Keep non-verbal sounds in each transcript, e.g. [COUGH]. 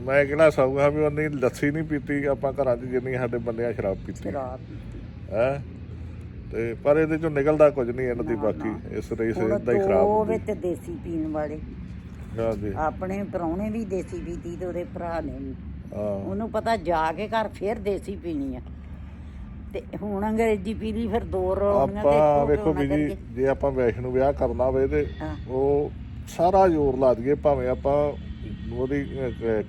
ਮੈਂ ਕਿਹੜਾ ਸੌਗਾ ਵੀ ਉਹਨੇ ਲੱਸੀ ਨਹੀਂ ਪੀਤੀ ਆਪਾਂ ਘਰਾਂ 'ਚ ਜਿੰਨੀ ਸਾਡੇ ਬੰਦਿਆਂ ਸ਼ਰਾਬ ਪੀਤੀ। ਸ਼ਰਾਬ ਹੈ? ਤੇ ਪਰ ਇਹਦੇ ਚੋਂ ਨਿਕਲਦਾ ਕੁਝ ਨਹੀਂ ਇਹਨਾਂ ਦੀ ਬਾਕੀ ਇਸ ਰੇਸ ਇਦਾਂ ਹੀ ਖਰਾਬ ਦੋ ਹੁੰਦੀ। ਵਿੱਚ ਦੇਸੀ ਪੀਣ ਵਾਲੇ। ਆਪਣੇ ਪਰੌਣੇ ਵੀ ਦੇਸੀ ਪੀਤੀ ਤੇ ਉਹਦੇ ਭਰਾ ਨੇ ਵੀ। ਹਾਂ। ਉਹਨੂੰ ਪਤਾ ਜਾ ਕੇ ਘਰ ਫੇਰ ਦੇਸੀ ਪੀਣੀ ਆ। ਤੇ ਹੁਣ ਅੰਗਰੇਜ਼ੀ ਪੀ ਲਈ ਫਿਰ ਦੋ ਰੋਣੀਆਂ ਆਪਾਂ ਵੇਖੋ ਵੀ ਜੀ ਜੇ ਆਪਾਂ ਵੈਸ਼ਨੂੰ ਵਿਆਹ ਕਰਨਾ ਹੋਵੇ ਤੇ ਹਾਂ। ਉਹ ਸਾਰਾ ਜ਼ੋਰ ਲਾ ਦਈਏ ਭਾਵੇਂ ਆਪਾਂ ਉਹਦੀ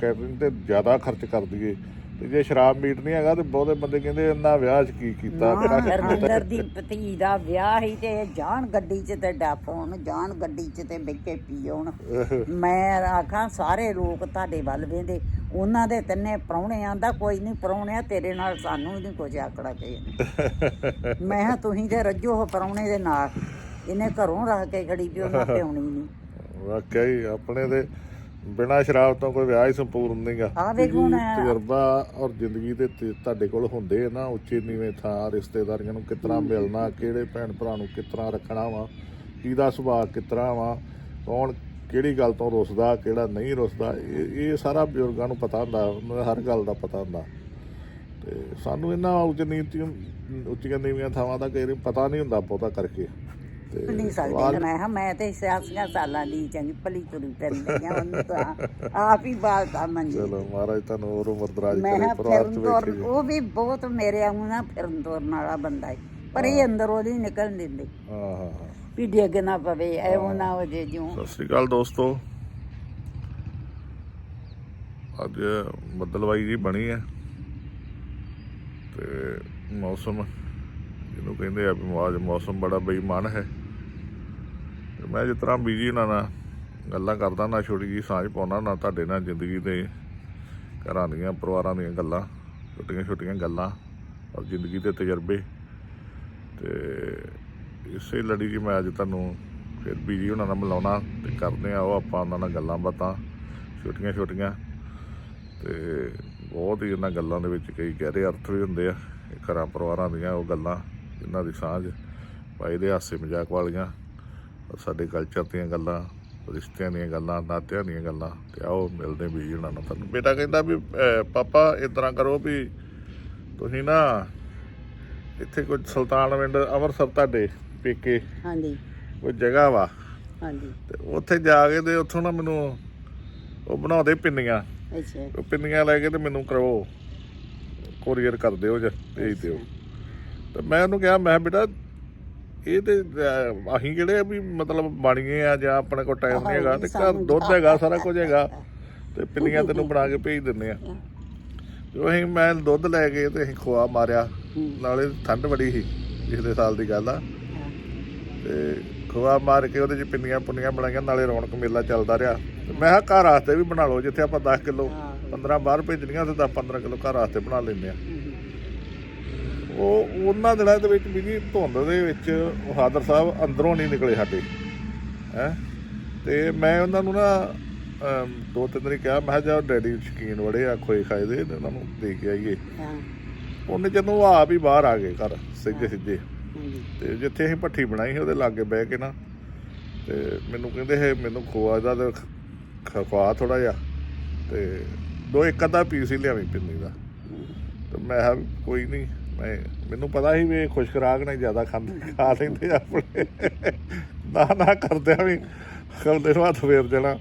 ਕੈਟਰਿੰਗ ਤੇ ਜ਼ਿਆਦਾ ਖਰਚ ਕਰ ਦਈਏ। ਤੇ ਜੇ ਸ਼ਰਾਬ ਮੀਟ ਨਹੀਂ ਹੈਗਾ ਤੇ ਬਹੁਤੇ ਬੰਦੇ ਕਹਿੰਦੇ ਇਹਨਾਂ ਵਿਆਹ 'ਚ ਕੀ ਕੀਤਾ? ਹਰਮਿੰਦਰ ਦੀ ਭਤੀ ਦਾ ਵਿਆਹ ਸੀ ਤੇ ਜਾਣ ਗੱਡੀ 'ਚ ਤੇ ਡੱਫ ਹੋਣ ਜਾਣ ਗੱਡੀ 'ਚ ਤੇ ਬੈਠੇ ਪੀ ਮੈਂ ਆਖਾਂ ਸਾਰੇ ਲੋਕ ਤੁਹਾਡੇ ਵੱਲ ਵੇਂਦੇ ਉਹਨਾਂ ਦੇ ਤਿੰਨੇ ਪ੍ਰਾਹੁਣੇ ਆਂਦਾ ਕੋਈ ਨਹੀਂ ਪ੍ਰਾਹੁਣਿਆ ਤੇਰੇ ਨਾਲ ਸਾਨੂੰ ਨਹੀਂ ਕੁਝ ਆਕੜਾ ਕੇ ਮੈਂ ਕਿਹਾ ਤੁਸੀਂ ਤੇ ਰੱਜੋ ਹੋ ਪ੍ਰਾਹੁਣੇ ਦੇ ਨਾਲ। ਇਹਨੇ ਘਰੋਂ ਰੱਖ ਕੇ ਖੜੀ ਵੀ ਉਹਨਾਂ ਪਿਉਣੀ ਨਹੀਂ। ਵਾਕਿਆ ਹੀ ਆਪਣੇ ਦੇ ਬਿਨਾ ਸ਼ਰਾਬ ਤੋਂ ਕੋਈ ਵਿਆਹ ਹੀ ਸੰਪੂਰਨ ਨਹੀਂਗਾ ਆ ਵੇਖ ਹੁਣ ਤਜਰਬਾ ਔਰ ਜ਼ਿੰਦਗੀ ਦੇ ਤੇ ਤੁਹਾਡੇ ਕੋਲ ਹੁੰਦੇ ਨਾ ਉੱਚੇ ਨੀਵੇਂ ਥਾਂ ਰਿਸ਼ਤੇਦਾਰੀਆਂ ਨੂੰ ਕਿਤਨਾ ਮਿਲਣਾ ਕਿਹੜੇ ਭੈਣ ਭਰਾ ਨੂੰ ਕਿਤਨਾ ਰੱਖਣਾ ਵਾ ਕਿਹਦਾ ਸੁਭਾਅ ਕਿਤਨਾ ਵਾ ਕੌਣ ਕਿਹੜੀ ਗੱਲ ਤੋਂ ਰੁੱਸਦਾ ਕਿਹੜਾ ਨਹੀਂ ਰੁੱਸਦਾ ਇਹ ਸਾਰਾ ਬਜ਼ੁਰਗਾਂ ਨੂੰ ਪਤਾ ਹੁੰਦਾ ਉਹਨਾਂ ਨੂੰ ਹਰ ਗੱਲ ਦਾ ਪਤਾ ਹੁੰਦਾ। ਤੇ ਸਾਨੂੰ ਇਹਨਾਂ ਉੱਚ ਨੀਤੀਆਂ ਉੱਚੀਆਂ ਨੀਵੀਆਂ ਥਾਵਾਂ ਦਾ ਵਾਰੀ ਪਤਾ ਨਹੀਂ ਹੁੰਦਾ ਬਹੁਤਾ ਕਰਕੇ। ਸਕਦੀ ਮੈਂ ਤੇ ਸਿਆਸੀਆਂ ਸਾਲਾਂ ਦੀ ਚੰਗੀ ਭਲੀ ਤੁਰੀ ਫਿਰਦੀ ਆ ਉਹਨੂੰ ਤਾਂ ਆਪ ਹੀ ਬਾਲਦਾ ਮੰਜੀ ਚਲੋ ਮਹਾਰਾਜ ਤੁਹਾਨੂੰ ਹੋਰ ਉਮਰ ਦਰਾਜ ਮੈਂ ਕਰੇ ਕਿਹਾ ਪਰਿਵਾਰ ਚ ਫਿਰਨ ਤੋਰ ਵੇਖੇ ਜੀ ਉਹ ਵੀ ਬਹੁਤ ਮੇਰੇ ਵਾਂਗੂ ਨਾ ਫਿਰਨ ਤੋਰਨ ਵਾਲਾ ਬੰਦਾ ਹੈ ਪਰ ਇਹ ਅੰਦਰੋਂ ਨਹੀਂ ਨਿਕਲਣ ਦਿੰਦੇ। ਹਾਂ ਹਾਂ ਹਾਂ। ਵੀ ਡਿੱਗ ਨਾ ਪਵੇ ਨਾ ਹੋ ਜੇ ਜਿਉਂ। ਸਤਿ ਸ੍ਰੀ ਅਕਾਲ ਦੋਸਤੋ। ਅੱਜ ਬੱਦਲਵਾਈ ਜੀ ਬਣੀ ਹੈ। ਤੇ ਮੌਸਮ ਜਿਹਨੂੰ ਕਹਿੰਦੇ ਆ ਵੀ ਅੱਜ ਮੌਸਮ ਬੜਾ ਬੇਈਮਾਨ ਹੈ। ਮੈਂ ਜਿਸ ਤਰ੍ਹਾਂ ਬੀਜੀ ਉਹਨਾਂ ਨਾਲ ਗੱਲਾਂ ਕਰਦਾ ਨਾ, ਛੋਟੀ ਜੀ ਸਾਂਝ ਪਾਉਣਾ ਨਾ ਤੁਹਾਡੇ ਨਾਲ ਜ਼ਿੰਦਗੀ ਦੇ ਘਰਾਂ ਦੀਆਂ, ਪਰਿਵਾਰਾਂ ਦੀਆਂ ਗੱਲਾਂ, ਛੋਟੀਆਂ ਛੋਟੀਆਂ ਗੱਲਾਂ ਔਰ ਜ਼ਿੰਦਗੀ ਦੇ ਤਜਰਬੇ। ਤੇ ਇਸੇ ਲੜੀ 'ਚ ਮੈਂ ਅੱਜ ਤੁਹਾਨੂੰ ਫਿਰ ਬੀਜੀ ਉਹਨਾਂ ਨਾਲ ਮਿਲਾਉਣਾ ਤੇ ਕਰਦੇ ਆ ਉਹ ਆਪਾਂ ਉਹਨਾਂ ਨਾਲ ਗੱਲਾਂ ਬਾਤਾਂ, ਛੋਟੀਆਂ ਛੋਟੀਆਂ। ਤੇ ਬਹੁਤ ਹੀ ਇਹਨਾਂ ਗੱਲਾਂ ਦੇ ਵਿੱਚ ਕਈ ਗਹਿਰੇ ਅਰਥ ਵੀ ਹੁੰਦੇ ਆ ਘਰਾਂ ਪਰਿਵਾਰਾਂ ਦੀਆਂ ਉਹ ਗੱਲਾਂ ਇਹਨਾਂ ਦੀ ਸਾਂਝ ਭਾਈ ਦੇ ਹਾਸੇ ਮਜ਼ਾਕ ਵਾਲੀਆਂ ਸਾਡੇ ਕਲਚਰ ਦੀਆਂ ਗੱਲਾਂ ਰਿਸ਼ਤਿਆਂ ਦੀਆਂ ਗੱਲਾਂ ਨਾਤਿਆਂ ਦੀਆਂ ਗੱਲਾਂ ਤੇ ਆਓ ਮਿਲਦੇ ਬੀਜੀ ਉਹਨਾਂ ਨਾਲ ਤੁਹਾਨੂੰ। ਬੇਟਾ ਕਹਿੰਦਾ ਵੀ ਪਾਪਾ ਇਸ ਤਰ੍ਹਾਂ ਕਰੋ ਵੀ ਤੁਸੀਂ ਨਾ ਇੱਥੇ ਕੋਈ ਸੁਲਤਾਨਵਿੰਡ ਅੰਮ੍ਰਿਤਸਰ ਤੁਹਾਡੇ ਪੇਕੇ ਹਾਂਜੀ। ਕੋਈ ਜਗ੍ਹਾ ਵਾ? ਹਾਂਜੀ। ਤੇ ਉੱਥੇ ਜਾ ਕੇ ਤੇ ਉੱਥੋਂ ਨਾ ਮੈਨੂੰ ਉਹ ਬਣਾਉਂਦੇ ਪਿੰਨੀਆਂ। ਅੱਛਾ। ਉਹ ਪਿੰਨੀਆਂ ਲੈ ਕੇ ਤੇ ਮੈਨੂੰ ਕਰੋ ਕੋਰੀਅਰ ਕਰ ਦਿਓ ਜਾਂ ਭੇਜ ਦਿਓ। ਤੇ ਮੈਂ ਉਹਨੂੰ ਕਿਹਾ ਮੈਂ ਬੇਟਾ ਇਹ ਤੇ ਅਹ, ਅਸੀਂ ਕਿਹੜੇ ਆ ਵੀ ਮਤਲਬ ਬਣੀਏ ਆ ਜਾਂ ਆਪਣੇ ਕੋਲ ਟਾਈਮ ਨਹੀਂ ਹੈਗਾ ਤੇ ਘਰ ਦੁੱਧ ਹੈਗਾ ਸਾਰਾ ਕੁਝ ਹੈਗਾ। ਤੇ ਪਿੰਨੀਆਂ ਤੈਨੂੰ ਬਣਾ ਕੇ ਭੇਜ ਦਿੰਦੇ ਆ। ਜੋ ਅਸੀਂ ਮੈਂ ਦੁੱਧ ਲੈ ਕੇ ਤੇ ਅਸੀਂ ਖੋਆ ਮਾਰਿਆ। ਨਾਲੇ ਠੰਡ ਬੜੀ ਸੀ ਪਿਛਲੇ ਸਾਲ ਦੀ ਗੱਲ ਆ। ਤੇ ਖੋਆ ਮਾਰ ਕੇ ਉਹਦੇ ਚ ਪਿੰਨੀਆਂ ਪੁੰਨੀਆਂ ਬਣਾਈਆਂ ਨਾਲੇ ਰੌਣਕ ਮੇਲਾ ਚੱਲਦਾ ਰਿਹਾ। ਤੇ ਮੈਂ ਕਿਹਾ ਘਰ ਵਾਸਤੇ ਵੀ ਬਣਾ ਲਓ ਜਿੱਥੇ ਆਪਾਂ 10 ਕਿਲੋ 15 ਬਾਹਰ ਭੇਜਣੀਆਂ ਉੱਥੇ 10 15 ਕਿਲੋ ਘਰ ਵਾਸਤੇ ਬਣਾ ਲੈਂਦੇ ਆ। ਉਹ ਉਹਨਾਂ ਦਿਨਾਂ ਦੇ ਵਿੱਚ ਵੀ ਧੁੰਦ ਦੇ ਵਿੱਚ ਉਹ ਹਾਦਰ ਸਾਹਿਬ ਅੰਦਰੋਂ ਨਹੀਂ ਨਿਕਲੇ ਸਾਡੇ। ਹੈ? ਤੇ ਮੈਂ ਉਹਨਾਂ ਨੂੰ ਨਾ ਦੋ ਤਿੰਨ ਵਾਰੀ ਕਿਹਾ ਮੈਂ ਜਾ ਡੈਡੀ ਸ਼ਕੀਨ ਬੜੇ ਆ ਖੋਏ ਖਾਏ ਦੇ ਉਹਨਾਂ ਨੂੰ ਦੇ ਕੇ ਆਈਏ। ਹਾਂ। ਉਹਨੇ ਜਦੋਂ ਉਹ ਆਪ ਹੀ ਬਾਹਰ ਆ ਗਏ ਘਰ ਸਿੱਧੇ ਸਿੱਧੇ। ਤੇ ਜਿੱਥੇ ਅਸੀਂ ਭੱਠੀ ਬਣਾਈ ਸੀ ਉਹਦੇ ਲਾਗੇ ਬਹਿ ਕੇ ਨਾ ਤੇ ਮੈਨੂੰ ਕਹਿੰਦੇ ਹੈ ਮੈਨੂੰ ਖੋਆ ਦਾ ਖਵਾ ਥੋੜਾ ਜਿਹਾ। ਤੇ ਦੋ ਇੱਕ ਅੱਧਾ ਪੀਸ ਹੀ ਲਿਆਵੀਂ ਪਿੰਨੀ ਦਾ। ਤੇ ਮੈਂ ਕਿਹਾ ਕੋਈ ਨਹੀਂ ਮੈਂ ਮੈਨੂੰ ਪਤਾ ਸੀ ਵੀ ਇਹ ਖੁਸ਼ ਖਰਾਕ ਨੇ ਜ਼ਿਆਦਾ ਖਾਂਦੇ ਖਾ ਲੈਂਦੇ ਆ ਆਪਣੇ। ਨਾ ਨਾ ਕਰਦਿਆਂ ਵੀ ਖਲਦੇ ਨੂੰ ਹੱਥ ਫੇਰ ਦੇਣਾ।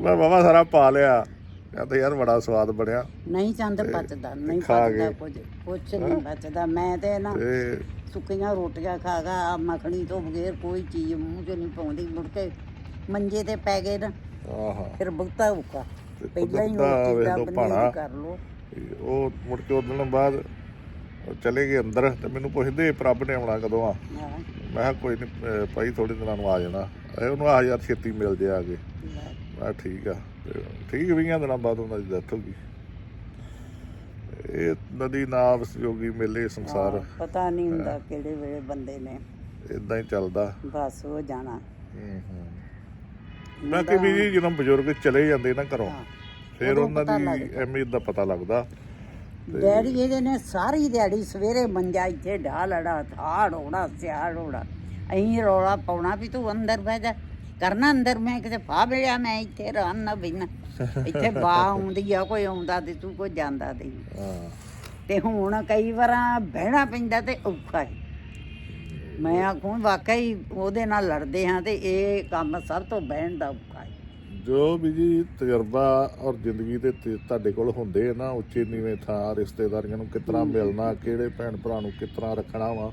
ਮੈਂ ਬਾਬਾ ਸਾਰਾ ਪਾ ਲਿਆ। ਕਹਿੰਦੇ ਯਾਰ ਬੜਾ ਸਵਾਦ ਬਣਿਆ। ਨਹੀਂ ਚੰਦ ਪਚਦਾ ਨਹੀਂ ਪਚਦਾ। ਕੁਝ ਕੁਛ ਨਹੀਂ ਬਚਦਾ ਮੈਂ ਤੇ ਨਾ ਤੇ ਸੁੱਕੀਆਂ ਰੋਟੀਆਂ ਖਾ ਖਾ ਮੱਖਣੀ ਤੋਂ ਬਗੈਰ ਕੋਈ ਚੀਜ਼ ਮੂੰਹ 'ਚ ਨਹੀਂ ਪਾਉਂਦੀ। ਮੁੜ ਕੇ ਮੰਜੇ ਤੇ ਪੈ ਗਏ ਨਾ ਆਹਾ। ਫਿਰ ਬਹੁਤਾ ਔਖਾ। ਤੇ ਪਹਿਲਾਂ ਹੀ ਉਹ ਚੀਜ਼ਾਂ ਬਣੀ। ਕਰ ਲੋ ਉਹ ਮੁੜ ਕੇ ਉਹਦੇ ਨਾਲ ਬਾਅਦ ਉਹ ਚਲੇ ਗਏ ਅੰਦਰ ਤੇ ਮੈਨੂੰ ਪੁੱਛਦੇ ਪ੍ਰਭ ਨੇ ਆਉਣਾ ਕਦੋਂ ਆ? ਮੈਂ ਕਿਹਾ ਕੋਈ ਨਹੀਂ ਭਾਈ ਥੋੜੇ ਦਿਨਾਂ ਨੂੰ ਆ ਜਾਣਾ। ਇਹ ਉਹਨੂੰ ਆ ਯਾਰ ਛੇਤੀ ਮਿਲ ਜੇ ਆ ਕੇ। ਮੈਂ ਠੀਕ ਆ। ਤੇ ਠੀਕ ਵੀਆਂ ਦਿਨਾਂ ਬਾਅਦ ਉਹਨਾਂ ਦੀ ਡੈਥ ਹੋ ਗਈ। ਇਹ ਨਦੀ ਨਾਵ ਸੰਯੋਗੀ ਮੇਲੇ ਸੰਸਾਰ। ਪਤਾ ਨਹੀਂ ਹੁੰਦਾ ਕਿਹੜੇ ਵੇਲੇ ਬੰਦੇ ਨੇ। ਇਦਾਂ ਹੀ ਚੱਲਦਾ। ਬਸ ਹੋ ਜਾਣਾ। ਹੂੰ ਹੂੰ। ਮੈਂ ਕਿ ਵੀ ਜਦੋਂ ਬਜ਼ੁਰਗ ਚਲੇ ਜਾਂਦੇ ਨਾ ਘਰੋਂ। ਫਿਰ ਉਹਨਾਂ ਦੀ। ਅਹਿਮੀਅਤ ਦਾ ਪਤਾ ਲੱਗਦਾ। ਡੈਡੀ ਇਹਦੇ ਨੇ ਸਾਰੀ ਦਿਹਾੜੀ ਸਵੇਰੇ ਮੰਜਾ ਇੱਥੇ ਢਾ ਲੜਾ ਥਾੜ ਹੋਣਾ ਸਿਆੜ ਹੋਣਾ ਅਹੀਂ ਰੌਲਾ ਪਾਉਣਾ ਵੀ ਤੂੰ ਅੰਦਰ ਬਹਿ ਜਾ। ਕਰਨਾ ਅੰਦਰ ਮੈਂ ਕਿਤੇ ਫਾ ਬਿੜਿਆ ਮੈਂ ਇੱਥੇ ਰਹਿਣ ਨਾ ਬਿਨ। ਇੱਥੇ ਬਾਹ ਆਉਂਦੀ ਆ ਕੋਈ ਆਉਂਦਾ ਤੇ ਤੂੰ ਕੋਈ ਜਾਂਦਾ ਤੇ ਹਾਂ। ਤੇ ਹੁਣ ਕਈ ਵਾਰਾਂ ਬਹਿਣਾ ਪੈਂਦਾ ਤੇ ਔਖਾ ਹੈ ਮੈਂ ਆਖੂੰ ਵਾਕਈ ਉਹਦੇ ਨਾਲ ਲੜਦੇ ਹਾਂ ਤੇ ਇਹ ਕੰਮ ਸਭ ਤੋਂ ਬਹਿਣ ਦਾ ਔਖਾ ਜੋ ਵੀ ਜੀ ਤਜਰਬਾ ਔਰ ਜ਼ਿੰਦਗੀ ਦੇ ਤੁਹਾਡੇ ਕੋਲ ਹੁੰਦੇ ਨਾ ਉੱਚੇ ਨੀਵੇਂ ਥਾਂ ਰਿਸ਼ਤੇਦਾਰੀਆਂ ਨੂੰ ਕਿਤਨਾ ਮਿਲਣਾ ਕਿਹੜੇ ਭੈਣ ਭਰਾ ਨੂੰ ਕਿਤਨਾ ਰੱਖਣਾ ਵਾ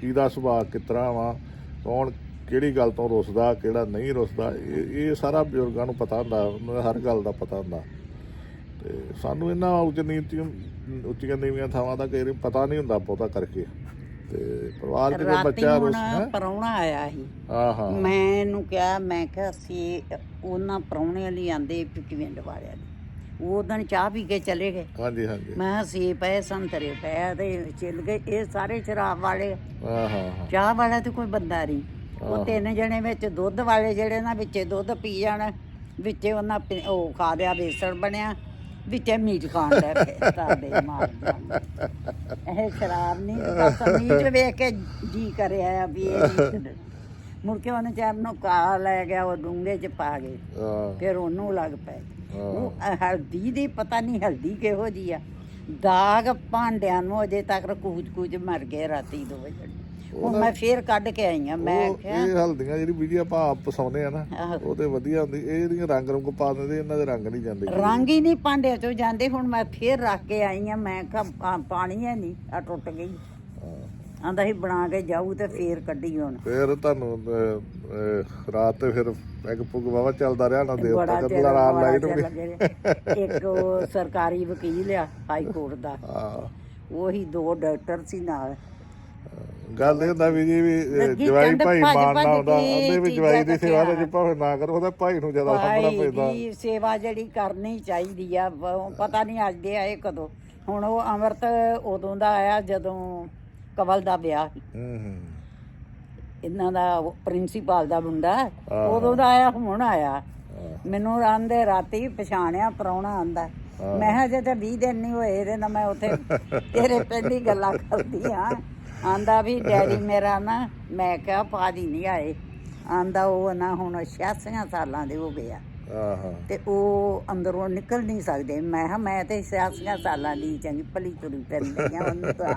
ਕਿਹਦਾ ਸੁਭਾਅ ਕਿਤਨਾ ਵਾ ਕੌਣ ਕਿਹੜੀ ਗੱਲ ਤੋਂ ਰੁੱਸਦਾ ਕਿਹੜਾ ਨਹੀਂ ਰੁੱਸਦਾ ਇਹ ਸਾਰਾ ਬਜ਼ੁਰਗਾਂ ਨੂੰ ਪਤਾ ਹੁੰਦਾ ਉਹਨਾਂ ਨੂੰ ਹਰ ਗੱਲ ਦਾ ਪਤਾ ਹੁੰਦਾ। ਤੇ ਸਾਨੂੰ ਇਹਨਾਂ ਉੱਚ ਨੀਤੀਆਂ ਉੱਚੀਆਂ ਨੀਵੀਆਂ ਥਾਵਾਂ ਦਾ ਵਾਰੀ ਪਤਾ ਨਹੀਂ ਹੁੰਦਾ ਬਹੁਤਾ ਕਰਕੇ। ਤੇ ਪਰਿਵਾਰ ਦੇ ਕੋਈ ਰਾਤੀ ਬੱਚਾ ਹੁਣ ਰੁੱਸ ਹੈ? ਪਰੌਣਾ ਆਇਆ ਸੀ। ਹਾਂ ਹਾਂ ਮੈਂ ਇਹਨੂੰ ਕਿਹਾ ਮੈਂ ਕਿਹਾ ਅਸੀਂ ਉਹਨਾਂ ਪਰੌਣਿਆਂ ਲਈ ਆਂਦੇ ਪਿੱਟਵਿੰਡ ਵਾਲਿਆਂ ਦੀ। ਉਹ ਦਿਨ ਚਾਹ ਪੀ ਕੇ ਚਲੇ ਗਏ। ਹਾਂਜੀ ਹਾਂਜੀ। ਮੈਂ ਕਿਹਾ ਪਏ ਸੰਤਰੇ ਪਏ ਤੇ ਚੱਲ ਗਏ। ਇਹ ਸਾਰੇ ਸ਼ਰਾਬ ਵਾਲੇ। ਹਾਂ ਹਾਂ ਹਾਂ ਚਾਹ ਵਾਲਾ ਤੇ ਕੋਈ ਬੰਦਾ ਨਹੀਂ। ਉਹ ਤਿੰਨ ਜਣੇ ਵਿੱਚ ਦੁੱਧ ਵਾਲੇ ਜਿਹੜੇ ਨਾ ਵਿੱਚੇ ਦੁੱਧ ਪੀ ਜਾਣ ਵਿੱਚੇ ਉਹਨਾਂ ਪੀ- ਉਹ ਖਾ ਲਿਆ ਬੇਸਣ ਬਣਿਆ। ਵਿੱਚੇ ਮੀਟ ਖਾਣ ਲੈ ਪਏ ਤਾਦੇ ਮਾਰ ਇਹ ਸ਼ਰਾਬ ਨਹੀਂ ਬਸ ਮੀਟ ਵੇਖ ਕੇ ਜੀ ਕਰਿਆ ਆ ਵੀ ਇਹ ਮੁੜ ਕੇ ਉਹਨੇ ਚਾਰ ਨੂੰ ਕਾ ਲੈ ਗਿਆ ਉਹ ਡੂੰਘੇ ਚ ਪਾ ਗਏ। ਫਿਰ ਉਹਨੂੰ ਲੱਗ ਪਏ। ਉਹ ਹਲਦੀ ਦੀ ਪਤਾ ਨਹੀਂ ਹਲਦੀ ਕਿਹੋ ਜੀ ਆ। ਦਾਗ ਭਾਂਡਿਆਂ ਨੂੰ ਅਜੇ ਤੱਕ ਕੂਚ ਕੂਚ ਮਰ ਗਏ ਰਾਤੀ ਦੋ ਵਜੇ ਉਹ ਮੈਂ ਫੇਰ ਕੱਢ ਕੇ ਆਈ ਆ ਮੈਂ ਕਿਹਾ ਇਹ ਹਲਦੀਆਂ ਜਿਹੜੀ ਬੀਜੀ ਆਪਾਂ ਆਪ ਪਸਾਉਂਦੇ ਆ ਨਾ। ਉਹ ਤੇ ਵਧੀਆ ਹੁੰਦੀ ਇਹ ਜਿਹੜੀਆਂ ਰੰਗ ਰੰਗ ਪਾ ਦਿੰਦੇ ਇਹਨਾਂ ਦੇ ਰੰਗ ਨਹੀਂ ਜਾਂਦੇ ਰੰਗ ਹੀ ਨਹੀਂ ਭਾਂਡਿਆਂ ਚੋਂ ਜਾਂਦੇ ਹੁਣ ਮੈਂ ਫੇਰ ਰੱਖ ਕੇ ਆਈ ਆ ਮੈਂ ਕਿਹਾ ਪਾਣੀ ਹੈ ਨਹੀਂ ਆ ਟੁੱਟ ਗਈ। ਆਂਦਾ ਸੀ ਬਣਾ ਕੇ ਜਾਊ ਤੇ ਫੇਰ ਕੱਢੀ ਹੁਣ ਫਿਰ ਤੁਹਾਨੂੰ ਰਾਤ ਤੇ ਫਿਰ ਪੈਗ ਪੁਗ ਵਾਵਾ ਚੱਲਦਾ ਰਿਹਾ ਨਾ ਦੇਵ ਬੜਾ ਤੱਕ ਚਿਰ ਲੜਾਨ ਬੜਾ ਲਾਈ ਚਿਰ ਨੂੰ ਲੱਗੇ ਰਹੇ। ਇੱਕ ਉਹ ਸਰਕਾਰੀ ਵਕੀਲ ਆ ਹਾਈ ਕੋਰਟ ਦਾ। ਹਾਂ। ਉਹੀ ਦੋ ਡਾਕਟਰ ਸੀ ਨਾਲ। ਗੱਲ ਇਹ ਹੁੰਦਾ ਵੀ ਜੀ ਵੀ ਅਹ, ਲੱਗੀ ਜਵਾਈ ਭਾਈ ਭੱਜ ਮਾਰਨਾ ਭੱਜ ਹੁੰਦਾ ਕੇ ਉਹਦੇ ਵੀ ਜਵਾਈ ਦੀ ਸੇਵਾ ਤੇ। ਜੇ ਭਾਵੇਂ ਨਾ ਕਰੋ ਉਹਦਾ ਭਾਈ ਨੂੰ ਜ਼ਿਆਦਾ ਸਾਹਮਣਾ ਭਾਈ ਪੈਂਦਾ। ਦੀ ਸੇਵਾ ਜਿਹੜੀ ਕਰਨੀ ਚਾਹੀਦੀ ਆ ਬ- ਪਤਾ ਨਹੀਂ ਅੱਜ ਦੇ ਆਏ ਕਦੋਂ। ਹੁਣ ਉਹ ਅੰਮ੍ਰਿਤ ਉਦੋਂ ਦਾ ਆਇਆ ਜਦੋਂ ਕਵਲ ਦਾ ਵਿਆਹ ਸੀ। ਹੂੰ ਹੂੰ। ਇਹਨਾਂ ਦਾ ਪ੍ਰਿੰਸੀਪਲ ਦਾ ਮੁੰਡਾ ਉਦੋਂ ਦਾ ਆਇਆ ਹੁਣ ਆਇਆ। ਮੈਨੂੰ ਆਂਦੇ ਰਾਤੀ ਪਛਾਣਿਆ ਪ੍ਰਾਹੁਣਾ ਆਂਦਾ। ਮੈਂ ਕਿਹਾ ਜੇ ਤੇ 20 ਦਿਨ ਨਹੀਂ ਹੋਏ ਇਹਦੇ ਨਾਲ ਮੈਂ ਉੱਥੇ ਤੇਰੇ ਪਿੰਡ ਹੀ ਗੱਲਾਂ ਕਰਦੀ ਆ। ਆਂਦਾ ਵੀ ਡੈਡੀ ਮੇਰਾ ਨਾ ਮੈਂ ਕਿਹਾ ਪਾਦੀ ਨਹੀਂ ਆਏ। ਆਂਦਾ ਉਹ ਨਾ ਹੁਣ 86 ਸਾਲਾਂ ਦੇ ਹੋ ਗਏ ਹਾਂ ਹਾਂ ਤੇ ਉਹ ਅੰਦਰੋਂ ਨਿਕਲ ਨਹੀਂ ਸਕਦੇ। ਮੈਂ ਕਿਹਾ ਮੈਂ ਤੇ 86 ਸਾਲਾਂ ਦੀ ਚੰਗੀ ਭਲੀ ਤੁਰੀ ਫਿਰਦੀ ਆ ਉਹਨੂੰ ਤਾਂ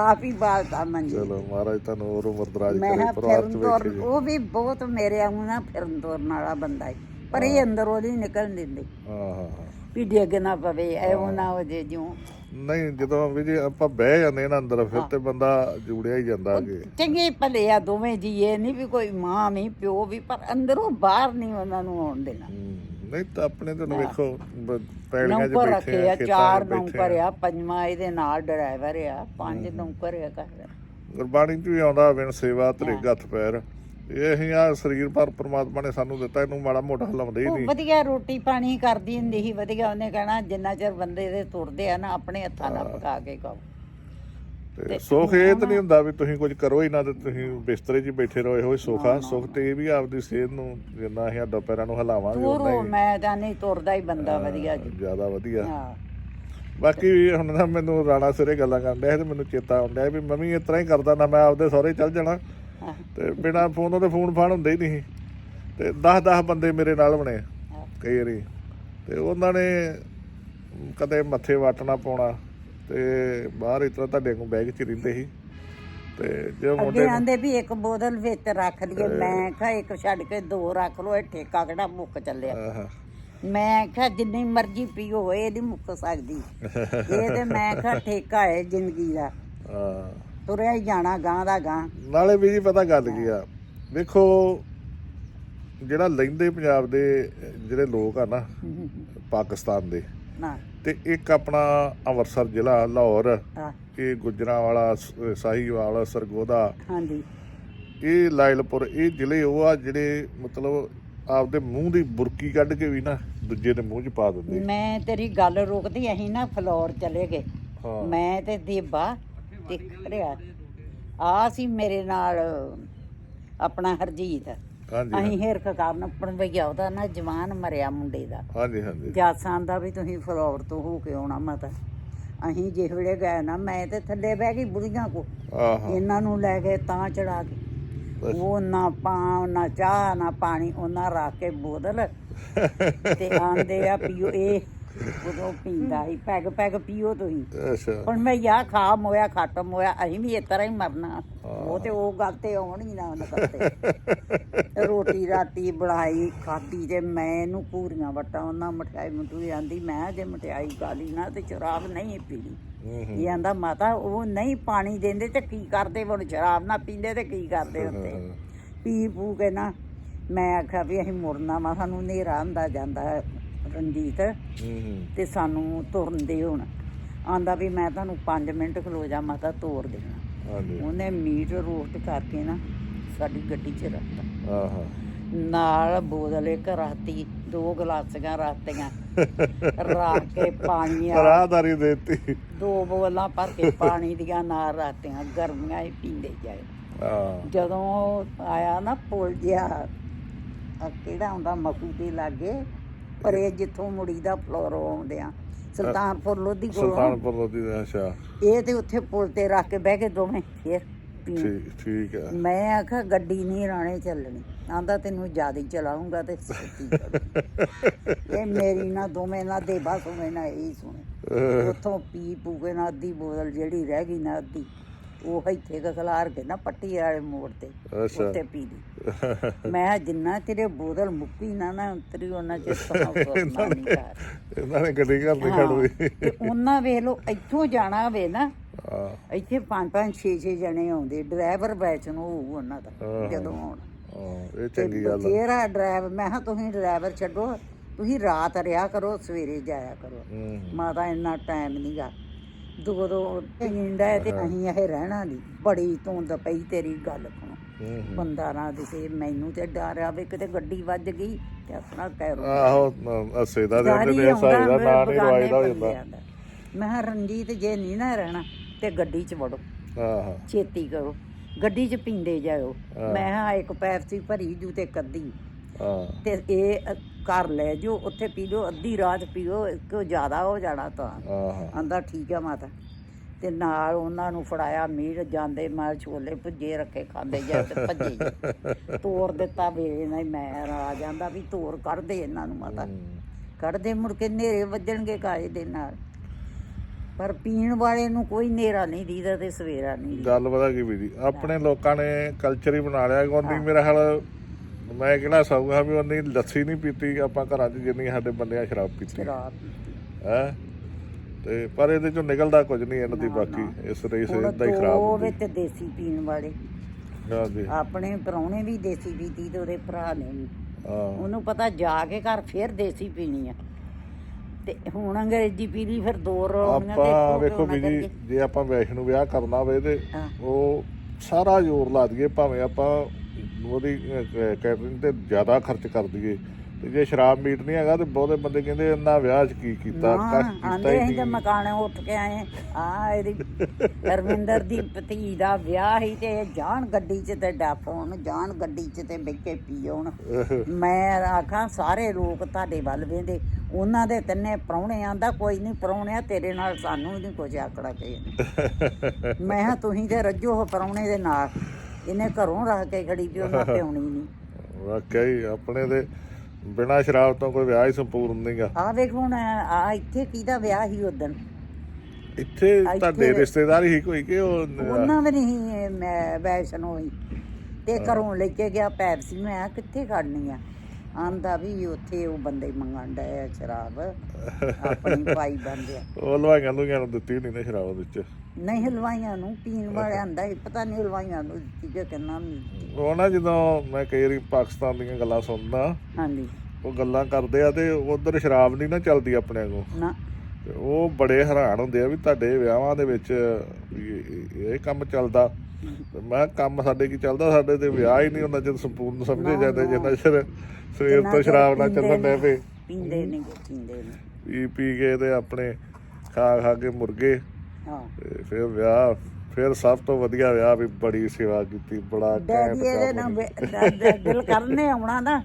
ਆਪ ਹੀ ਬਾਲਤਾ ਮੰਜੀ ਚਲੋ ਮਹਾਰਾਜ ਤੁਹਾਨੂੰ ਹੋਰ ਉਮਰ ਦਰਾਜ ਮੈਂ ਕਰੇ ਪਰਿਵਾਰ ਚ ਵੇਖੇ ਉਹ ਵੀ ਬਹੁਤ ਮੇਰੇ ਵਾਂਗੂ ਨਾ ਫਿਰਨ ਤੁਰਨ ਵਾਲਾ ਬੰਦਾ ਹੈ ਪਰ ਇਹ ਅੰਦਰੋਂ ਨਹੀਂ ਨਿਕਲਣ ਦਿੰਦੇ। ਹਾਂ ਹਾਂ ਹਾਂ ਵੀ ਡਿੱਗ ਨਾ ਪਵੇ ਐਵੇਂ ਨਾ ਹੋ। ਜੇ ਜਿਉਂ। ਨਹੀਂ ਜਦੋਂ ਵੀ ਜੇ ਆਪਾਂ ਬਹਿ ਜਾਂਦੇ ਨਾ ਅੰਦਰ ਫਿਰ ਤੇ ਬੰਦਾ ਜੁੜਿਆ ਹੀ ਜਾਂਦਾ ਅੱਗੇ। ਚੰਗੇ ਭਲੇ ਆ ਦੋਵੇਂ ਜੀ ਇਹ ਨਹੀਂ ਵੀ ਕੋਈ ਮਾਂ ਵੀ ਪਿਓ ਵੀ ਪਰ ਅੰਦਰੋਂ ਬਾਹਰ ਨਹੀਂ ਉਹਨਾਂ ਨੂੰ ਆਉਣ ਦੇਣਾ। ਨਹੀਂ ਤਾਂ ਆਪਣੇ ਤੁਹਾਨੂੰ ਵੇਖੋ ਬ- ਪੈਲੀਆਂ 'ਚ ਨੌਕਰ ਬੈਠੇ ਰੱਖੇ ਆ ਆ ਖੇਤਾਂ 'ਚ ਚਾਰ ਬੈਠੇ ਨੌਕਰ ਆ। ਪੰਜਵਾਂ ਇਹਦੇ ਨਾਲ ਡਰਾਈਵਰ ਆ ਪੰਜ ਨੌਕਰ ਆ ਘਰ। ਗੁਰਬਾਣੀ 'ਚ ਵੀ ਆਉਂਦਾ ਬਿਨ ਸੇਵਾ ਤੇਰੇ ਹੱਥ ਪੈਰ। ਇਹ ਅਸੀਂ ਆ ਸਰੀਰ ਪਰ ਪ੍ਰਮਾਤਮਾ ਨੇ ਸਾਨੂੰ ਦਿੱਤਾ ਇਹਨੂੰ ਮਾੜਾ ਮੋਟਾ ਹਿਲਾਉਂਦੇ ਹੀ ਉਹ ਨਹੀਂ। ਵਧੀਆ ਰੋਟੀ ਪਾਣੀ ਕਰਦੀ ਹੁੰਦੀ ਸੀ ਵਧੀਆ ਉਹਨੇ ਕਹਿਣਾ ਜਿੰਨਾ ਚਿਰ ਬੰਦੇ ਦੇ ਤੁਰਦੇ ਆ ਨਾ ਆਪਣੇ ਹੱਥਾਂ ਨਾਲ ਪਕਾ ਕੇ ਖਾਓ। ਤੇ ਸੁੱਖ ਇਹ ਤਾਂ ਨਹੀਂ ਹੁੰਦਾ ਵੀ ਤੁਸੀਂ ਕੁਝ ਕਰੋ ਹੀ ਨਾ ਤੇ ਤੁਸੀਂ ਬਿਸਤਰੇ 'ਚ ਹੀ ਬੈਠੇ ਰਹੋ ਇਹੋ ਹੀ ਸੁੱਖ ਆ। ਸੁੱਖ ਤੇ ਇਹ ਵੀ ਆਪਦੀ ਸਿਹਤ ਨੂੰ ਜਿੰਨਾ ਅਸੀਂ ਹੱਡਾਂ ਪੈਰਾਂ ਨੂੰ ਹਿਲਾਵਾਂਗੇ ਤੁਰੋ ਉਨਾ ਮੈਂ ਤਾਂ ਨਹੀਂ ਤੁਰਦਾ ਹੀ ਬੰਦਾ ਵਧੀਆ ਜੀ। ਹੀ ਜ਼ਿਆਦਾ ਵਧੀਆ। ਹਾਂ। ਬਾਕੀ ਹੁਣ ਨਾ ਮੈਨੂੰ ਰਾਣਾ ਸਿਰੇ ਗੱਲਾਂ ਕਰਨ ਡਿਆ ਸੀ ਤੇ ਮੈਨੂੰ ਚੇਤਾ ਆਉਂਦਾ ਵੀ ਮੈਂ ਵੀ ਇਸ ਤਰ੍ਹਾਂ ਹੀ ਕਰਦਾ ਨਾ ਮੈਂ ਆਪਦੇ ਸਹੁਰੇ ਚੱਲ ਜਾਣਾ। ਹਾਂ। ਤੇ ਬਿਨਾ ਫੋਨ ਤੇ ਫੋਨ ਫਾਨ ਹੁੰਦੇ ਹੀ ਨਹੀਂ ਤੇ 10 10 ਬੰਦੇ ਮੇਰੇ ਨਾਲ ਬਣੇ ਹਾਂ। ਕਈ ਵਾਰੀ। ਤੇ ਉਹਨਾਂ ਨੇ ਕਦੇ ਮੱਥੇ ਵੱਟਣਾ ਪਾਉਣਾ ਤੇ ਬਾਹਰ ਇਸ ਤਰ੍ਹਾਂ ਤੁਹਾਡੇ ਕੋਲ ਬੈਗ ਚ ਰਹਿੰਦੇ ਸੀ। ਤੇ ਜੇ ਮੁੰਡੇ ਅੱਗੇ ਆਂਦੇ ਵੀ ਇੱਕ ਬੋਤਲ ਵਿੱਚ ਰੱਖ ਲਈਏ। ਮੈਂ ਕਿਹਾ ਇੱਕ ਛੱਡ ਕੇ ਦੋ ਰੱਖ ਲਓ ਇਹ ਠੇਕਾ ਕਿਹੜਾ ਮੁੱਕ ਚੱਲਿਆ। ਆਹ, ਮੈਂ ਕਿਹਾ ਜਿੰਨੀ ਮਰਜ਼ੀ ਪੀਓ ਇਹ ਨਹੀਂ ਮੁੱਕ ਸਕਦੀ। ਇਹ ਤੇ ਮੈਂ ਕਿਹਾ ਠੇਕਾ ਹੈ ਜ਼ਿੰਦਗੀ ਦਾ। ਆਹ। ਤੁਰਿਆ ਹੀ ਜਾਣਾ ਗਾਂ ਦਾ ਗਾਂ ਨਾਲੇ ਵੀ ਜੀ ਪਤਾ ਗੱਲ ਕੀ ਆ। ਵੇਖੋ ਜਿਹੜਾ ਲੈਂਦੇ ਪੰਜਾਬ ਦੇ ਜਿਹੜੇ ਲੋਕ ਆ ਨਾ ਪਾਕਿਸਤਾਨ ਦੇ ਨਾ ਤੇ ਇੱਕ ਆਪਣਾ ਅੰਮ੍ਰਿਤਸਰ ਜ਼ਿਲ੍ਹਾ ਲਾਹੌਰ ਹਾਂ। ਇਹ ਗੁਜਰਾਂਵਾਲਾ ਸ- ਸਾਹੀਵਾਲ ਸਰਗੋਦਾ। ਹਾਂਜੀ। ਇਹ ਲਾਇਲਪੁਰ ਇਹ ਜ਼ਿਲ੍ਹੇ ਉਹ ਆ ਜਿਹੜੇ ਮਤਲਬ ਆਪਦੇ ਮੂੰਹ ਦੀ ਬੁਰਕੀ ਕੱਢ ਕੇ ਵੀ ਨਾ ਦੂਜੇ ਦੇ ਮੂੰਹ 'ਚ ਪਾ ਦਿੰਦੇ ਮੈਂ ਤੇਰੀ ਗੱਲ ਰੋਕਦੀ ਅਸੀਂ ਨਾ ਫਲੋਰ ਚਲੇ ਗਏ। ਹਾਂ। ਮੈਂ ਤੇ ਦੇਬਾ ਤੇ ਖੜਿਆ। ਆ ਸੀ ਮੇਰੇ ਨਾਲ ਆਪਣਾ ਹਰਜੀਤ। ਹਾਂਜੀ ਅਸੀਂ ਹਿਰਖ ਕਰਨ ਪਣਵਈਆ ਉਹਦਾ ਨਾ ਜਵਾਨ ਮਰਿਆ ਮੁੰਡੇ ਦਾ। ਹਾਂਜੀ ਹਾਂਜੀ। ਜਾਸਾਂ ਦਾ ਵੀ ਤੁਸੀਂ ਫਲੋਰ ਤੋਂ ਹੋ ਕੇ ਆਉਣਾ ਮਤ। ਅਸੀਂ ਜਿਸ ਵੇਲੇ ਗਏ ਨਾ ਮੈਂ ਤੇ ਥੱਲੇ ਬਹਿ ਗਈ ਬੁੜੀਆਂ ਕੋ ਆਹਾ। ਇਹਨਾਂ ਨੂੰ ਲੈ ਕੇ ਤਾਂ ਚੜਾ ਕੇ। ਉਹ ਨਾ ਪਾ ਨਾ ਚਾਹ ਨਾ ਪਾਣੀ ਉਹਨਾਂ ਰੱਖ ਕੇ ਬੋਤਲ। [LAUGHS] ਤੇ ਆਂਦੇ ਆ ਪੀਓ ਇਹ ਉਦੋਂ ਪੀਂਦਾ ਸੀ ਪੈਗ ਪੈਗ ਪੀਓ ਤੁਸੀਂ। ਅੱਛਾ। ਹੁਣ ਮੈਂ ਯਾ ਖਾ ਮੋਇਆ ਖਤਮ ਹੋਇਆ ਅਸੀਂ ਵੀ ਇਸ ਤਰ੍ਹਾਂ ਹੀ ਮਰਨਾ। ਉਹ ਤੇ ਉਹ ਗੱਲ ਤੇ ਆਉਣੀ ਨਾ ਉਹਨਾਂ ਕਰਤੇ। [LAUGHS] ਰੋਟੀ ਰਾਤੀ ਬਣਾਈ ਖਾਦੀ ਤੇ ਮੈਂ ਇਹਨੂੰ ਪੂਰੀਆਂ ਵਟਾਂ ਉਹਨਾਂ ਮਠਿਆਈ ਮਟੂਈ ਆਂਦੀ ਮੈਂ ਜੇ ਮਠਿਆਈ ਗਾਲੀ ਨਾ ਤੇ ਸ਼ਰਾਬ ਨਹੀਂ ਪੀਣੀ। ਹੂੰ ਹੂੰ। ਇਹ ਆਂਦਾ ਮਾਤਾ ਉਹ ਨਹੀਂ ਪਾਣੀ ਦਿੰਦੇ ਤੇ ਕੀ ਕਰਦੇ ਹੁਣ ਸ਼ਰਾਬ ਨਾ ਪੀਂਦੇ ਤੇ ਕੀ ਕਰਦੇ ਉੱਤੇ ਪੀ ਪੂ ਕੇ ਨਾ ਮੈਂ ਆਖਿਆ ਵੀ ਅਸੀਂ ਮੁੜਨਾ ਵਾ ਸਾਨੂੰ ਹਨੇਰਾ ਹੁੰਦਾ ਜਾਂਦਾ ਹੈ, ਰਣਜੀਤ। ਹੂੰ ਹੂੰ। ਤੇ ਸਾਨੂੰ ਤੁਰਨ ਦੇ ਹੁਣ। ਆਂਦਾ ਵੀ ਮੈਂ ਤੁਹਾਨੂੰ 5 ਮਿੰਟ ਖਲੋ ਜਾ ਮਾਤਾ ਤੋਰ ਦੇਣਾ। ਹਾਂਜੀ। ਉਹਨੇ ਮੀਟ ਰੋਸਟ ਕਰਕੇ ਨਾ ਸਾਡੀ ਗੱਡੀ 'ਚ ਰੱਖਤਾ। ਆਹਾ। ਨਾਲ ਬੋਤਲ ਇੱਕ ਰਾਤੀ ਦੋ ਗਲਾਸੀਆਂ ਰਾਤੀਆਂ। [LAUGHS] ਰੱਖ ਕੇ ਪਾਣੀ ਆ ਰਾਹਦਾਰੀ ਦੇਤੀ। ਦੋ ਬੋਲਾਂ ਭਰ ਕੇ ਪਾਣੀ ਦੀਆਂ ਨਾਲ ਰਾਤੀਆਂ। ਗਰਮੀਆਂ ਹੀ ਪੀਂਦੇ ਜਾਏ। ਜਦੋਂ ਆਇਆ ਨਾ ਪੁਲ ਜਿਹਾ ਆ ਕਿਹੜਾ ਹੁੰਦਾ ਮਕੂ ਦੇ ਲਾਗੇ? ਪਰ ਇਹ ਜਿੱਥੋਂ ਮੁੜੀ ਦਾ ਫਲੋਰੋ ਆਉਂਦੇ ਆ। ਸੁਲਤਾਨਪੁਰ ਲੋਧੀ ਕੋਲੋਂ। ਸੁਲਤਾਨਪੁਰ ਲੋਧੀ ਦਾ ਅੱਛਾ। ਇਹ ਤੇ ਉੱਥੇ ਪੁਲ ਤੇ ਰੱਖ ਕੇ ਬਹਿ ਕੇ ਦੋਵੇਂ ਫੇਰ ਪੀਣ। ਠੀਕ ਠੀਕ ਹੈ ਮੈਂ ਆਖਿਆ ਗੱਡੀ ਨਹੀਂ ਰਾਣੇ ਚੱਲਣੀ। ਆਂਦਾ ਤੈਨੂੰ ਜ਼ਿਆਦਾ ਹੀ ਚਲਾਉਂਗਾ ਤੇ ਸੱਚੀ [LAUGHS] ਇਹ ਮੇਰੀ ਨਾ ਦੋਵੇਂ ਨਾ ਦੇ ਬਸ ਹੋਵੇਂ ਨਾ ਇਹੀ ਸੁਣੇ ਉੱਥੋਂ ਪੀ ਪੂ ਕੇ ਨਾ ਅੱਧੀ ਬੋਤਲ ਜਿਹੜੀ ਰਹਿ ਗਈ ਨਾ ਅੱਧੀ। ਉਹ ਇੱਥੇ ਕਖਲਾਰ ਕੇ ਨਾ ਪੱਟੀ ਵਾਲੇ ਮੋੜ ਤੇ ਅੱਛਾ। ਉੱਤੇ ਪੀ ਲਈ। ਮੈਂ ਜਿੰਨਾ ਤੇਰੇ ਬੋਤਲ ਮੁੱਕੀ ਨਾ ਨਾ ਉਤਰੀ ਉਹਨਾਂ ਚ ਸਮਾਂ ਕਰਨਾ ਨਹੀਂ ਕਰ। ਇਹਨਾਂ ਨੇ ਗੱਡੀ ਘਰ ਨਹੀਂ ਖੜੋਈ ਤੇ ਉਹਨਾਂ ਵੇਖ ਲੋ ਇੱਥੋਂ ਜਾਣਾ ਹੋਵੇ ਨਾ ਇੱਥੇ ਪੰਜ ਪੰਜ ਛੇ ਛੇ ਜਣੇ ਆਉਂਦੇ ਡਰਾਈਵਰ ਬੈਚ ਨੂੰ ਹੋਊ ਉਹਨਾਂ ਦਾ ਹਾਂ। ਜਦੋਂ ਆਉਣ। ਇਹ ਚੰਗੀ ਗੱਲ ਆ। ਜਿਹੜਾ ਡਰਾਈਵਰ ਮੈਂ ਕਿਹਾ ਤੁਸੀਂ ਡਰਾਈਵਰ ਛੱਡੋ ਤੁਸੀਂ ਰਾਤ ਰਿਆ ਕਰੋ ਸਵੇਰੇ ਜਾਇਆ ਕਰੋ। ਹੂੰ ਮਾਤਾ ਇੰਨਾ ਟਾਈਮ ਨਹੀਂਗਾ ਦੋ ਦੋ ਪਿੰਡਾ ਹੈ ਤੇ ਅਸੀਂ ਇਹ ਰਹਿਣਾ ਨਹੀਂ। ਬੜੀ ਧੁੰਦ ਪਈ ਤੇਰੀ ਗੱਲ ਕੋਲ। ਹੂੰ ਹੂੰ। ਬੰਦਾ ਨਾ ਦਿਸੇ ਮੈਨੂੰ ਤੇ ਡਰ ਆਵੇ ਕਿਤੇ ਗੱਡੀ ਵੱਜ ਗਈ ਤੇ ਆਪਣਾ ਕੈਰੋ ਆਹੋ ਅਸੇ ਦਾ ਦੇ ਸਾਈ ਦਾ ਨਾਂ ਨਹੀਂ ਰਵਾਇਦਾ ਹੋ ਜਾਂਦਾ ਮੈਂ ਕਿਹਾ ਰਣਜੀਤ ਜੇ ਨਹੀਂ ਨਾ ਰਹਿਣਾ ਤੇ ਗੱਡੀ 'ਚ ਵੜੋ। ਆਹਾ ਛੇਤੀ ਕਰੋ। ਗੱਡੀ 'ਚ ਪੀਂਦੇ ਜਾਓ ਹਾਂ। ਮੈਂ ਕਿਹਾ ਇੱਕ ਪੈਪਸੀ ਭਰੀ ਜੂ ਤੇ ਕੱਦੀ ਤੇ ਇਹ ਘਰ ਲੈ ਜੋ ਉੱਥੇ ਪੀ ਲਓ ਅੱਧੀ ਰਾਤ ਪੀਓ ਕਿਉਂ ਜ਼ਿਆਦਾ ਹੋ ਜਾਣਾ ਤਾਂ। ਆਹਾ ਆਂਦਾ ਠੀਕ ਆ ਮਾਤਾ। ਤੇ ਨਾਲ ਉਹਨਾਂ ਨੂੰ ਫੜਾਇਆ ਮੀਟ ਜਾਂਦੇ ਮਾਲ ਛੋਲੇ ਭੁੱਜੇ ਰੱਖੇ ਖਾਂਦੇ ਜਾ ਤੇ ਭੱਜੇ। [LAUGHS] ਜਾ। ਤੋੜ ਦਿੱਤਾ ਵੇ ਨਹੀਂ ਮੈਂ ਆ ਜਾਂਦਾ ਵੀ ਤੋੜ ਕੱਢ ਦੇ ਇਹਨਾਂ ਨੂੰ ਮਾਤਾ। ਹੂੰ। ਕੱਢਦੇ ਮੁੜ ਕੇ ਨੇਰੇ ਵੱਜਣਗੇ ਕਾਏ ਦੇ ਨਾਲ। ਪਰ ਪੀਣ ਵਾਲੇ ਨੂੰ ਕੋਈ ਨੇਰਾ ਨਹੀਂ ਦੀਦਾ ਤੇ ਸਵੇਰਾ ਨਹੀਂ। ਗੱਲ ਪਤਾ ਕੀ ਵੀ ਜੀ ਆਪਣੇ ਲੋਕਾਂ ਨੇ ਕਲਚਰ ਹੀ ਬਣਾ ਲਿਆ ਗੋਂਦੀ ਮੇਰਾ ਹਾਲ ਮੈਂ ਕਿਹੜਾ ਸੌਗਾ ਵੀ ਉਹਨੇ ਲੱਸੀ ਨਹੀਂ ਪੀਤੀ ਆਪਾਂ ਘਰਾਂ 'ਚ ਜਿੰਨੀ ਸਾਡੇ ਬੰਦਿਆਂ ਸ਼ਰਾਬ ਪੀਤੀ। ਸ਼ਰਾਬ। ਹੈ? ਤੇ ਪਰ ਇਹਦੇ ਚੋਂ ਨਿਕਲਦਾ ਕੁਝ ਨਹੀਂ ਇਹਨਾਂ ਦੀ ਬਾਕੀ ਇਸ ਰੇਸ ਹੁਣ ਇਦਾਂ ਹੀ ਖਰਾਬ ਹੁੰਦੀ। ਵਿੱਚ ਦੇਸੀ ਪੀਣ ਵਾਲੇ। ਹਾਂਜੀ ਆਪਣੇ ਪ੍ਰਾਹੁਣੇ ਵੀ ਦੇਸੀ ਪੀਤੀ ਤੇ ਉਹਦੇ ਭਰਾ ਨੇ ਵੀ। ਹਾਂ। ਉਹਨੂੰ ਪਤਾ ਜਾ ਕੇ ਘਰ ਫੇਰ ਦੇਸੀ ਪੀਣੀ ਆ। ਤੇ ਹੁਣ ਅੰਗਰੇਜ਼ੀ ਪੀ ਲਈ ਫਿਰ ਦੋ ਰੋਣੀਆਂ ਆਪਾਂ ਵੇਖੋ ਵੀ ਜੀ ਜੇ ਆਪਾਂ ਵੈਸ਼ਨੂੰ ਵਿਆਹ ਕਰਨਾ ਹੋਵੇ ਤੇ। ਉਹ ਸਾਰਾ ਜ਼ੋਰ ਲਾ ਦਈਏ ਭਾਵੇਂ ਆਪਾਂ ਉਹਦੀ ਕੈਟਰਿੰਗ ਤੇ ਜ਼ਿਆਦਾ ਖਰਚ ਕਰ ਦਈਏ। ਤੇ ਜੇ ਸ਼ਰਾਬ ਮੀਟ ਨਹੀਂ ਹੈਗਾ ਤੇ ਬਹੁਤੇ ਬੰਦੇ ਕਹਿੰਦੇ ਇਹਨਾਂ ਵਿਆਹ 'ਚ ਕੀ ਕੀਤਾ ਕੱਖ ਕੀਤਾ ਹੀ ਨਹੀਂ। ਮਕਾਨੇ ਉੱਠ ਕੇ ਆਏ ਆ ਇਹਦੀ ਰਵਿੰਦਰ ਦੀ ਭਤੀ ਦਾ ਵਿਆਹ ਸੀ ਤੇ ਜਾਣ ਗੱਡੀ 'ਚ ਤੇ ਡਾਫੋਨ ਜਾਣ ਗੱਡੀ 'ਚ ਤੇ ਬੈਠੇ ਪੀ ਆਉਣ ਮੈਂ ਆਖਾਂ ਸਾਰੇ ਲੋਕ ਤੁਹਾਡੇ ਵੱਲ ਵੇਂਦੇ ਉਹਨਾਂ ਦੇ ਤਿੰਨੇ ਪ੍ਰਾਹੁਣੇ ਆਂਦਾ ਕੋਈ ਨਹੀਂ ਪ੍ਰਾਹੁਣਿਆ ਤੇਰੇ ਨਾਲ ਸਾਨੂੰ ਨਹੀਂ ਕੁਝ ਆਕੜਾ ਚਾਹੀਦਾ ਮੈਂ ਕਿਹਾ ਤੁਸੀਂ ਤੇ ਰੱਜੋ ਹੋ ਪ੍ਰਾਹੁਣੇ ਦੇ ਨਾਲ। ਇਹਨੇ ਘਰੋਂ ਰੱਖ ਕੇ ਖੜੀ ਵੀ ਉਹਨਾਂ [LAUGHS] ਪਿਉਣੀ ਨਹੀਂ। ਵਾਕਿਆ ਹੀ ਆਪਣੇ ਦੇ ਬਿਨਾ ਸ਼ਰਾਬ ਤੋਂ ਕੋਈ ਵਿਆਹ ਹੀ ਸੰਪੂਰਨ ਨਹੀਂਗਾ ਆ ਵੇਖ ਹੁਣ ਆ ਇੱਥੇ ਕਿਹਦਾ ਵਿਆਹ ਸੀ ਉਦੋਂ ਇੱਥੇ ਤੁਹਾਡੇ ਰਿਸ਼ਤੇਦਾਰ ਹੀ ਕੋਈ ਕਿ ਉਹ ਉਹਨਾਂ ਵੀ ਨਹੀਂ ਮੈਂ ਵੈਸ਼ਨੋ ਹੋਈ ਤੇ ਘਰੋਂ ਲੈ ਕੇ ਗਿਆ ਪੈਪਸੀ ਮੈਂ ਕਿੱਥੇ ਖੜਨੀ ਆ? ਆਂਦਾ ਵੀ ਉੱਥੇ ਉਹ ਬੰਦੇ ਮੰਗਣ ਡਏ ਸ਼ਰਾਬ। ਆਪਣੀ [LAUGHS] ਪਾਈ ਬੰਦੇ ਉਹ ਲਵਾਈਆਂ ਲੁਈਆਂ ਨੂੰ ਦਿੱਤੀ ਨਹੀਂ ਨਾ ਸ਼ਰਾਬ ਵਿੱਚ। ਨਹੀਂ ਹਲਵਾਈਆਂ ਨੂੰ ਪੀਣ ਵਾਲਿਆਂ ਦਾ ਹੀ ਪਤਾ ਨਹੀਂ ਹਲਵਾਈਆਂ ਨੂੰ ਦਿੱਤੀ ਕਿ ਕਿੰਨਾ ਦਿੱਤੀ। ਉਹ ਨਾ ਜਦੋਂ ਮੈਂ ਕਈ ਵਾਰੀ ਪਾਕਿਸਤਾਨ ਦੀਆਂ ਗੱਲਾਂ ਸੁਣਦਾ ਹਾਂਜੀ। ਉਹ ਗੱਲਾਂ ਕਰਦੇ ਆ ਤੇ ਉਧਰ ਸ਼ਰਾਬ ਨਹੀਂ ਨਾ ਚੱਲਦੀ ਆਪਣੇ ਕੋਲ। ਨਾ। ਤੇ ਉਹ ਬੜੇ ਹੈਰਾਨ ਹੁੰਦੇ ਆ ਵੀ ਤੁਹਾਡੇ ਵਿਆਹਾਂ ਦੇ ਵਿੱਚ ਇਹ- ਕੰਮ ਚੱਲਦਾ। ਮੈਂ ਕੰਮ ਸਾਡੇ ਕੀ ਚੱਲਦਾ? ਸਾਡੇ ਤੇ ਵਿਆਹ ਹੀ ਨਹੀਂ ਹੁੰਦਾ ਜਦ ਸੰਪੂਰਨ ਸਮਝੇ ਜਾਂਦੇ ਜਿੰਨਾ ਚਿਰ ਸਵੇਰ ਤੋਂ ਸ਼ਰਾਬ ਨਾਲ ਚੱਲਣ ਪਏ। ਪੀਂਦੇ ਨਹੀਂ ਪੀਂਦੇ ਨੇ ਪੀ ਪੀ ਕੇ ਤੇ ਆਪਣੇ ਖਾ ਖਾ ਕੇ ਮੁਰਗੇ ਹਾਂ। ਤੇ ਫਿਰ ਵਿਆਹ ਫਿਰ ਸਭ ਤੋਂ ਵਧੀਆ ਵਿਆਹ ਵੀ ਬੜੀ ਸੇਵਾ ਕੀਤੀ ਬੜਾ ਘੈਂਟ ਡੈਡੀ ਇਹਦੇ ਨਾਲ ਕੰਮ ਵੇ- ਦ- ਦ- ਦਿਲ ਕਰਨੇ ਆਉਣਾ ਨਾ।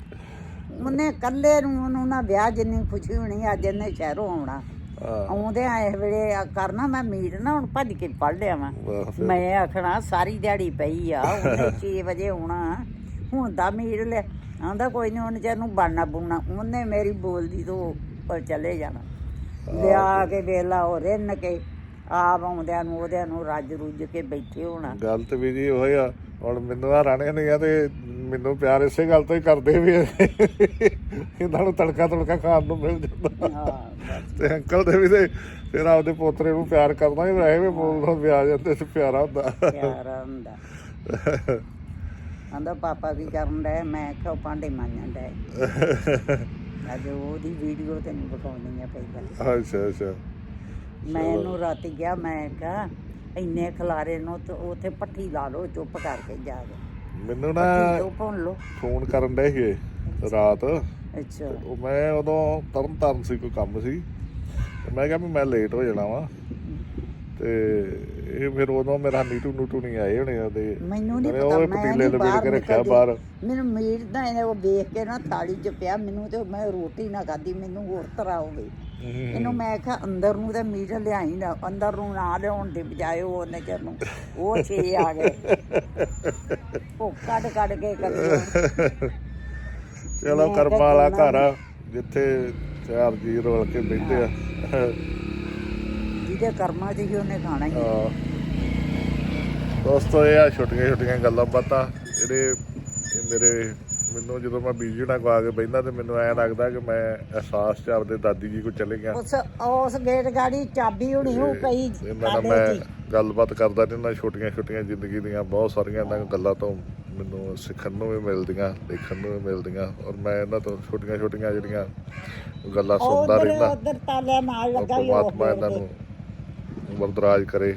ਉਹਨੇ ਕੱਲੇ ਨੂੰ ਉਹਨੂੰ ਨਾ ਵਿਆਹ ਜਿੰਨੀ ਖੁਸ਼ੀ ਹੋਣੀ ਅੱਜ ਇਹਨੇ ਸ਼ਹਿਰੋਂ ਆਉਣਾ। ਹਾਂ। ਆਉਂਦੇ ਆਏ ਵੇਲੇ ਆ ਕਰਨਾ ਮੈਂ ਮੀਟ ਨਾ ਹੁਣ ਭੱਜ ਕੇ ਪੜ ਲਿਆ ਵਾਂ ਵਾਹ ਫਿਰ। ਮੈਂ ਆਖਣਾ ਸਾਰੀ ਦਿਹਾੜੀ ਪਈ ਆ ਉਹਨੇ 6 [LAUGHS] ਵਜੇ ਆਉਣਾ। ਹੁਣ ਦਾ ਮੀਰ ਲੈ ਆਂਦਾ ਕੋਈ ਨਹੀਂ ਉਹਨੇ ਚਿਰ ਨੂੰ ਬਣਨਾ ਬੁਣਨਾ ਉਹਨੇ ਮੇਰੀ ਬੋਲਦੀ ਤੋਂ ਉਹ ਚਲੇ ਜਾਣਾ। ਲਿਆ ਕੇ ਵੇਲਾ ਉਹ ਰਿੰਨ ਕੇ ਆਪ ਆਉਂਦਿਆਂ ਨੂੰ ਉਹਦਿਆਂ ਨੂੰ ਰੱਜ ਰੁੱਜ ਕੇ ਬੈਠੇ ਹੋਣਾ। ਗੱਲ ਤੇ ਵੀ ਜੀ ਉਹ ਆ। ਹੁਣ ਮੈਨੂੰ ਆ ਰਾਣੇ ਨਹੀਂ ਆ ਤੇ ਮੈਨੂੰ ਪਿਆਰ ਇਸੇ ਗੱਲ ਤੋਂ ਹੀ ਕਰਦੇ ਵੀ। ਇਹਨਾਂ ਨੂੰ ਤੜਕਾ ਤੜਕਾ ਖਾਣ ਨੂੰ ਮਿਲ ਜਾਂਦਾ। ਹਾਂ। ਤੇ ਅੰਕਲ ਦੇ ਵੀ ਤੇ ਫਿਰ ਆਪਦੇ ਪੋਤਰੇ ਨੂੰ ਪਿਆਰ ਕਰਦਾ ਹੀ ਵੈਸੇ ਵੀ ਬੋਲਦਾ ਵੀ ਆ ਜਾਂਦੇ ਤੇ ਪਿਆਰਾ ਹੁੰਦਾ। ਪਿਆਰ ਹੁੰਦਾ। ਆਂਦਾ ਪਾਪਾ ਕੀ ਕਰਨ ਡਿਆ ਮੈਂ ਕਿਹਾ ਭਾਂਡੇ ਮਾਂਜਣ ਡਿਆ [LAUGHS] ਅੱਜ ਉਹਦੀ ਵੀਡੀਓ ਤੈਨੂੰ ਵਿਖਾਉਣੀ ਆ ਪਹਿਲਾਂ। ਅੱਛਾ ਅੱਛਾ। ਮੈਂ ਇਹਨੂੰ ਰਾਤੀ ਗਿਆ ਮੈਂ ਕਿਹਾ ਇੰਨੇ ਖਲਾਰੇ ਨੂੰ ਤੇ ਉੱਥੇ ਪੱਠੀ ਲਾ ਲਓ ਚੁੱਪ ਕਰਕੇ ਜਾ ਕੇ। ਮੈਨੂੰ ਨਾ ਪੱਠੀ ਲਓ। ਫੋਨ ਕਰਨ ਦੇ ਸੀਗੇ ਰਾਤ। ਅੱਛਾ। ਉਹ ਮੈਂ ਉਦੋਂ ਤਰਨ ਤਾਰਨ ਸੀ ਕੋਈ ਕੰਮ ਸੀ। ਤੇ ਮੈਂ ਕਿਹਾ ਵੀ ਮੈਂ ਲੇਟ ਹੋ ਜਾਣਾ ਵਾ। ਤੇ ਇਹ ਫਿਰ ਉਦੋਂ ਮੇਰਾ ਨੀਟੂ ਨੂਟੂ ਨਹੀਂ ਆਏ ਹੋਣੇ ਉਹਦੇ ਮੈਨੂੰ ਨਹੀਂ ਪਤਾ ਮੈਂ ਪਤੀਲੇ ਕੇ ਰੱਖਿਆ। ਬਾਹਰ। ਮੈਨੂੰ ਮੀਟ ਦਾ ਇਹਨੇ ਉਹ ਵੇਖ ਕੇ ਨਾ ਥਾਲੀ 'ਚ ਪਿਆ ਮੈਨੂੰ ਤੇ ਮੈਂ ਰੋਟੀ ਨਾ ਖਾਦੀ ਮੈਨੂੰ ਹੋਰ ਤਰ੍ਹਾਂ ਹੋ ਗਈ। ਇਹਨੂੰ ਮੈਂ ਕਿਹਾ ਅੰਦਰ ਨੂੰ ਤਾਂ ਮੀਟ ਲਿਆਈ ਨਾ ਅੰਦਰ ਨੂੰ ਨਾ ਲਿਆਉਣ ਦੇ ਬਜਾਏ ਉਹ ਚਿਰ ਨੂੰ ਉਹ ਛੇ ਆ ਗਏ। ਉਹ ਕੱਢ ਕੱਢ ਕੇ ਕਰੀ ਚਲੋ ਕਰਮਾਂ ਵਾਲਾ ਘਰ ਆ ਜਿੱਥੇ ਚਾਰ ਜੀ ਰਲ ਕੇ ਬੈਠੇ ਆ। ਜਿਹਦੇ ਕਰਮਾਂ 'ਚ ਹੀ ਉਹਨੇ ਖਾਣਾ ਹੀ ਆ। ਹਾਂ। ਦੋਸਤੋ ਇਹ ਆ ਛੋਟੀਆਂ ਛੋਟੀਆਂ ਗੱਲਾਂ ਬਾਤਾਂ ਜਿਹੜੇ ਇਹ ਮੇਰੇ ਮੈਨੂੰ ਜਦੋਂ ਮੈਂ ਬੀਜੀ ਨਾਲ ਆ ਕੇ ਬੈਠਦਾ ਤੇ ਮੈਨੂੰ ਐਂ ਲੱਗਦਾ ਕਿ ਮੈਂ ਅਹਿਸਾਸ ਚ ਆਪਦੇ ਦਾਦੀ ਜੀ ਕੋਲ ਚਲੇ ਗਿਆ। ਉਸ ਉਸ ਗੇਟ ਗਾੜੀ ਚਾਬੀ ਹੋਣੀ ਉਹ ਕਈ ਇਹਨਾਂ ਨਾਲ ਮੈਂ। ਗੱਲਬਾਤ ਕਰਦਾ ਰਹਿੰਦਾ ਛੋਟੀਆਂ ਛੋਟੀਆਂ ਜ਼ਿੰਦਗੀ ਦੀਆਂ ਬਹੁਤ ਸਾਰੀਆਂ ਇਹਨਾਂ ਗੱਲਾਂ ਤੋਂ ਮੈਨੂੰ ਸਿੱਖਣ ਨੂੰ ਵੀ ਮਿਲਦੀਆਂ ਦੇਖਣ ਨੂੰ ਵੀ ਮਿਲਦੀਆਂ ਔਰ ਮੈਂ ਇਹਨਾਂ ਤੋਂ ਛੋਟੀਆਂ ਛੋਟੀਆਂ ਜਿਹੜੀਆਂ ਗੱਲਾਂ ਸੁਣਦਾ ਰਹਿੰਦਾ ਉਧਰ ਤਾਲੇ ਨਾਲ ਲੱਗਾ ਹੀ ਉਹ ਇਹਨਾਂ ਨੂੰ ਵਰਦਰਾਜ ਕਰੇ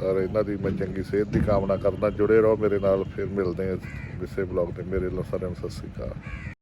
ਔਰ ਇਹਨਾਂ ਦੀ ਮੈਂ ਚੰਗੀ ਸਿਹਤ ਦੀ ਕਾਮਨਾ ਕਰਦਾ ਜੁੜੇ ਰਹੋ ਮੇਰੇ ਨਾਲ ਫਿਰ ਮਿਲਦੇ ਹਾਂ ਵਿਸ਼ੇ ਬਲੌਗ ਤੇ ਮੇਰੇ ਲਈ ਸਾਰਿਆਂ ਨੂੰ ਸਤਿ ਸ੍ਰੀ ਅਕਾਲ।